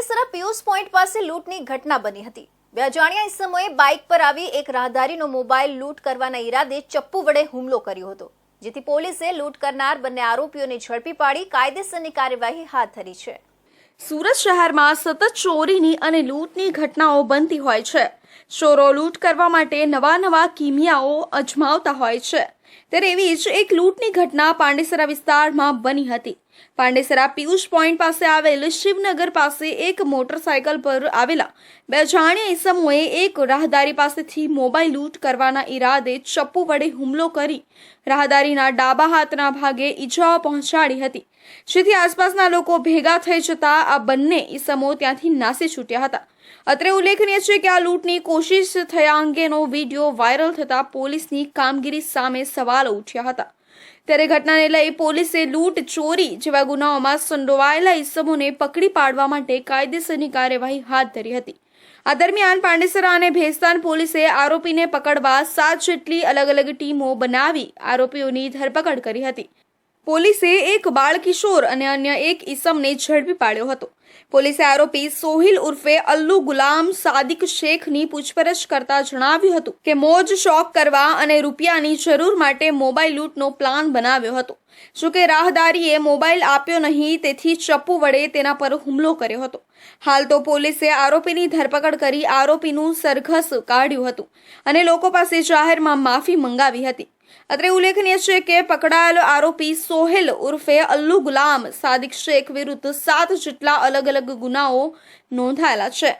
Pandesara Piyush point પાસે લૂંટની ઘટના બની હતી. બે અજાણ્યા ઇસમોએ બાઇક પર આવી એક રાહદારીનો મોબાઈલ લૂંટ કરવાના ઈરાદે ચપ્પુ વડે હુમલો કર્યો હતો, જેથી પોલીસે લૂંટ કરનાર બંને આરોપીઓને ઝડપી પાડી કાયદેસરની કાર્યવાહી હાથ ધરી છે. સુરત શહેરમાં સતત ચોરીની અને લૂંટની ઘટનાઓ બનતી હોય છે. ચોરો લૂંટ કરવા માટે નવા નવા કિમિયાઓ અજમાવતા હોય છે. ત્યારે એવી જ એક લૂંટની ઘટના પાંડેસરા વિસ્તારમાં બની હતી. પાંડેસરા પિયુષ પોઈન્ટ પાસે આવેલ શિવનગર પાસે એક મોટરસાયકલ પર આવેલા બે જાણ્યા ઈસમોએ એક રાહદારી પાસેથી મોબાઈલ લૂંટ કરવાના ઈરાદે ચપ્પુ વડે હુમલો કરી રાહદારીના ડાબા હાથના ભાગે ઈજાઓ પહોંચાડી હતી. જેથી આસપાસના લોકો ભેગા થઈ જતા આ બંને ઈસમો ત્યાંથી નાસી છૂટ્યા હતા. અત્રે ઉલ્લેખનીય છે કે આ લૂંટની કોશિશ થયા અંગેનો વીડિયો વાયરલ થતા પોલીસની કામગીરી સામે સવાલ ઉઠ્યા હતા. ત્યારે ઘટનાને લઈ પોલીસે લૂંટ ચોરી જેવા ગુનાઓમાં સંડોવાયેલા ઇસમોને પકડી પાડવા માટે કાયદેસરની કાર્યવાહી હાથ ધરી હતી. આ દરમિયાન પાંડેસરા અને ભેસ્તાન પોલીસે આરોપીને પકડવા સાત જેટલી અલગ અલગ ટીમો બનાવી આરોપીઓની ધરપકડ કરી હતી. પોલીસે એક બાળકિશોર અને અન્ય એક ઈસમને ઝડપી પાડ્યો હતો. પોલીસે આરોપી સોહિલ ઉર્ફે અલ્લુ ગુલામ સાદિક શેખની પૂછપરછ કરતા જણાવ્યું હતું કે મોજ શોખ કરવા અને રૂપિયાની જરૂર માટે મોબાઈલ લૂંટનો પ્લાન બનાવ્યો હતો. જો કે રાહદારીએ મોબાઈલ આપ્યો નહીં, તેથી ચપ્પુ વડે તેના પર હુમલો કર્યો હતો. હાલ તો પોલીસે આરોપીની ધરપકડ કરી આરોપીનું સરઘસ કાઢ્યું હતું અને લોકો પાસે જાહેરમાં માફી મંગાવી હતી. અત્રે ઉલ્લેખનીય છે કે પકડાયેલો આરોપી સોહેલ ઉર્ફે અલ્લુ ગુલામ, સાદિક શેખ વિરુદ્ધ સાત જેટલા અલગ અલગ ગુનાઓ નોંધાયેલા છે.